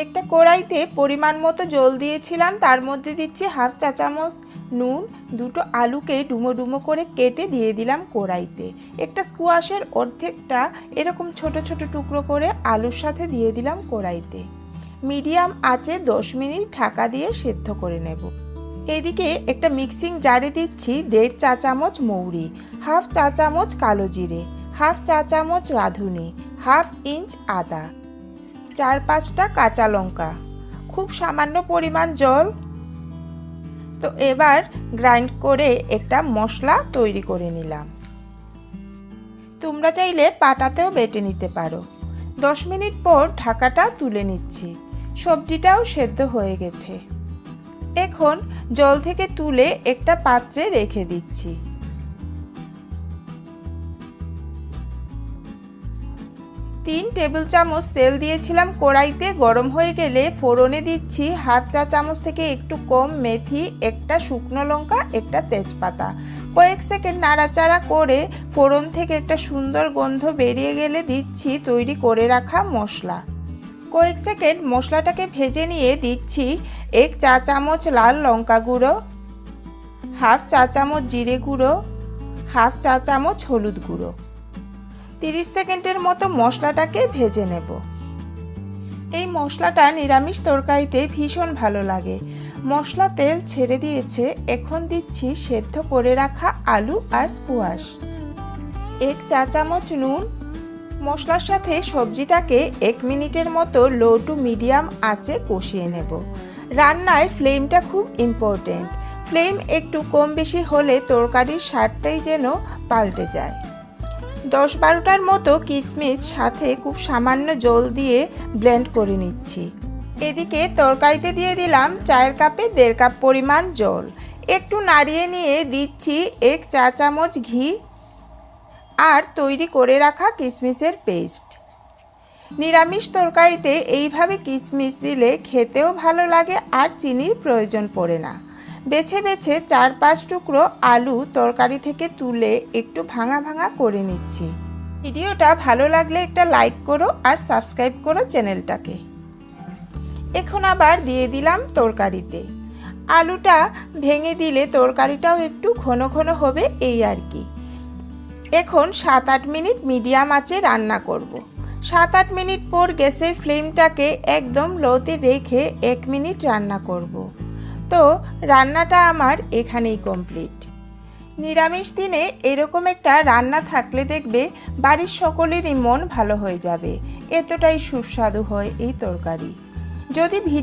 একটা কড়াইতে পরিমাণ মতো জল দিয়েছিলাম, তার মধ্যে দিচ্ছি হাফ চা চামচ নুন, দুটো আলুকে ডুমো ডুমো করে কেটে দিয়ে দিলাম কড়াইতে। একটা স্কোয়াশের অর্ধেকটা এরকম ছোট ছোট টুকরো করে আলুর সাথে দিয়ে দিলাম কড়াইতে। মিডিয়াম আঁচে দশ মিনিট ঢাকা দিয়ে সেদ্ধ করে নেব। এদিকে একটা মিক্সিং জারে দিচ্ছি দেড় চা চামচ মৌরি, হাফ চা চামচ কালো জিরে, হাফ চা চামচ রাঁধুনি, হাফ ইঞ্চ আদা। চার পাঁচটা কাঁচা লঙ্কা, খুব সামান্য পরিমাণ জল। তো এবার গ্রাইন্ড করে একটা মশলা তৈরি করে নিলাম। তোমরা চাইলে পাটাতেও বেটে নিতে পারো। দশ মিনিট পর ঢাকাটা তুলে নিচ্ছি। সবজিটাও সেদ্ধ হয়ে গেছে। এখন জল থেকে তুলে একটা পাত্রে রেখে দিচ্ছি। তিন টেবিল চামচ তেল দিয়েছিলাম কড়াইতে, গরম হয়ে গেলে ফোড়নে দিচ্ছি হাফ চা চামচ থেকে একটু কম মেথি, একটা শুকনো লঙ্কা, একটা তেজপাতা। কয়েক সেকেন্ড নাড়াচাড়া করে ফোড়ন থেকে একটা সুন্দর গন্ধ বেরিয়ে গেলে দিচ্ছি তৈরি করে রাখা মশলা। কয়েক সেকেন্ড মশলাটাকে ভেজে নিয়ে দিচ্ছি এক চা চামচ লাল লঙ্কা গুঁড়ো, হাফ চা চামচ জিরে গুঁড়ো, হাফ চা চামচ হলুদ গুঁড়ো। তিরিশ সেকেন্ডের মতো মশলাটাকে ভেজে নেব। এই মশলাটা নিরামিষ তরকারিতে ভীষণ ভালো লাগে। মশলা তেল ছেড়ে দিয়েছে, এখন দিচ্ছি সেদ্ধ করে রাখা আলু আর স্কোয়াশ। এক চা চামচ নুন। মশলার সাথে সবজিটাকে এক মিনিটের মতো লো টু মিডিয়াম আঁচে কষিয়ে নেব। রান্নায় ফ্লেমটা খুব ইম্পর্টেন্ট। ফ্লেম একটু কম বেশি হলে তরকারির স্বাদটাই যেন পাল্টে যায়। দশ বারোটার মতো কিশমিশ সাথে খুব সামান্য জল দিয়ে ব্লেন্ড করে নিচ্ছি। এদিকে তরকারিতে দিয়ে দিলাম চায়ের কাপে দেড় কাপ পরিমাণ জল। একটু নাড়িয়ে নিয়ে দিচ্ছি এক চা চামচ ঘি আর তৈরি করে রাখা কিশমিশের পেস্ট। নিরামিষ তরকারিতে এইভাবে কিশমিশ দিলে খেতেও ভালো লাগে আর চিনির প্রয়োজন পড়ে না। বেছে বেছে চার পাঁচ টুকরো আলু তরকারি থেকে তুলে একটু ভাঙা ভাঙা করে নিচ্ছি ভিডিওটা ভালো লাগলে একটা লাইক করো আর সাবস্ক্রাইব করো চ্যানেলটাকে এখন আবার দিয়ে দিলাম তরকারিতে আলুটা ভেঙে দিলে তরকারিটাও একটু ঘন ঘন হবে এই আর কি এখন সাত আট মিনিট মিডিয়াম আঁচে রান্না করব। সাত আট মিনিট পর গ্যাসের ফ্লেমটাকে একদম লোতে রেখে এক মিনিট রান্না করব। তো রান্নাটা আমার এখানেই কমপ্লিট নিরামিষ দিনে এরকম একটা রান্না থাকলে দেখবে বাড়ির সকলেরই মন ভালো হয়ে যাবে। এতটাই সুস্বাদু হয় এই তরকারি। যদি ভিডিও